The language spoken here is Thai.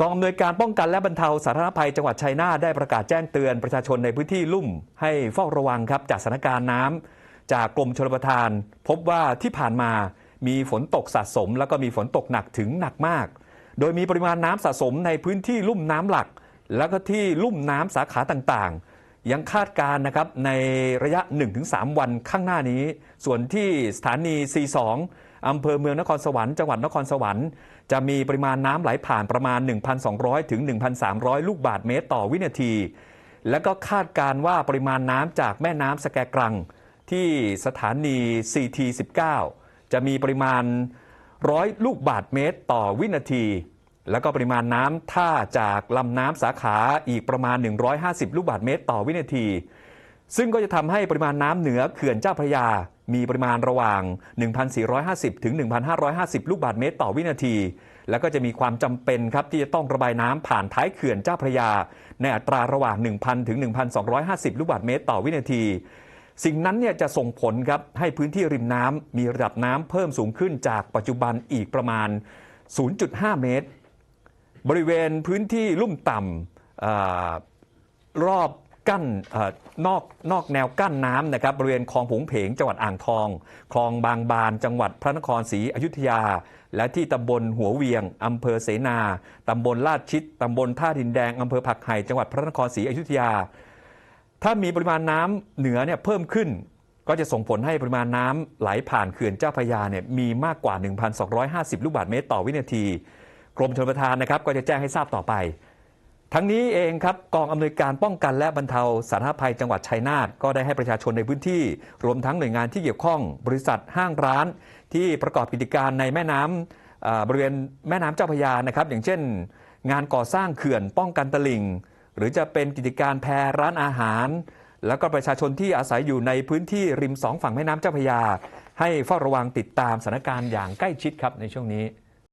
กองอำนวยการป้องกันและบรรเทาสาธารณภัยจังหวัดชัยนาทได้ประกาศแจ้งเตือนประชาชนในพื้นที่ลุ่ม ให้เฝ้าระวังครับจากสถานการณ์น้ำจากกรมชลประทาน พบว่าที่ผ่านมามีฝนตกสะสม แล้วก็มีฝนตกหนักถึงหนักมาก โดยมีปริมาณน้ำสะสมในพื้นที่ลุ่มน้ำหลัก แล้วก็ที่ลุ่มน้ำสาขาต่างๆ ยังคาดการณ์นะครับในระยะ 1-3 วันข้างหน้านี้ ส่วนที่สถานี C2 อำเภอเมืองนครสวรรค์จังหวัดนครสวรรค์จะมีปริมาณน้ำไหลผ่านประมาณ 1,200 ถึง 1,300 ลูกบาศก์เมตรต่อวินาที และก็คาดการณ์ว่าปริมาณน้ำจากแม่น้ำสแกกรัง ที่สถานี CT19 จะมีปริมาณ 100 ลูกบาศก์เมตรต่อวินาที แล้วก็ปริมาณน้ำท่าจากลำน้ำสาขาอีกประมาณ 150 ลูกบาศก์เมตรต่อวินาที ซึ่งก็จะทำให้ปริมาณน้ำเหนือเขื่อนเจ้าพระยา มีปริมาณระหว่าง 1,450 ถึง 1,550 ลูกบาศก์เมตรต่อวินาที แล้วก็จะมีความจำเป็นครับที่จะต้องระบายน้ำผ่านท้ายเขื่อนเจ้าพระยา ในอัตราระหว่าง 1,000 ถึง 1,250 ลูกบาศก์เมตรต่อวินาทีสิ่งนั้นเนี่ยจะส่งผลครับให้พื้นที่ริมน้ำมีระดับน้ำเพิ่มสูงขึ้นจากปัจจุบันอีกประมาณ 0.5 เมตร บริเวณพื้นที่ลุ่มต่ำอรอบกั้นออนอกนอกแนวกั้นน้ำนะครับบริเวณคลองผงเพงจังหวัดอ่างทอง คลองบางบาน จังหวัดพระนครศรีอยุธยา และที่ตำบลหัวเวียงอำเภอเสนาตำบลลาดชิดตำบลท่าดินแดงอำเภอผักไห่จังหวัดพระนครศรีอยุธยา ถ้ามีปริมาณน้ำเหนือเนี่ยเพิ่มขึ้นก็จะส่งผลให้ปริมาณน้ำไหลผ่านเขื่อนเจ้าพระยาเนี่ยมีมากกว่า 1,250 ลูกบาศก์เมตรต่อวินาที กรมชลประทานนะครับก็จะแจ้งให้ทราบต่อไป ทั้งนี้เองครับกองอำนวยการป้องกันและบรรเทาสาธารณภัยจังหวัดชัยนาทก็ได้ให้ประชาชนในพื้นที่ รวมทั้งหน่วยงานที่เกี่ยวข้อง บริษัทห้างร้าน ที่ประกอบกิจการในแม่น้ำอ่าบริเวณแม่น้ำเจ้าพระยานะครับ อย่างเช่น งานก่อสร้างเขื่อนป้องกันตลิ่ง หรือจะเป็นกิจการแพรร้านอาหาร แล้วก็ประชาชนที่อาศัยอยู่ในพื้นที่ริมสองฝั่งแม่น้ำเจ้าพระยา ให้เฝ้าระวังติดตามสถานการณ์อย่างใกล้ชิดครับในช่วงนี้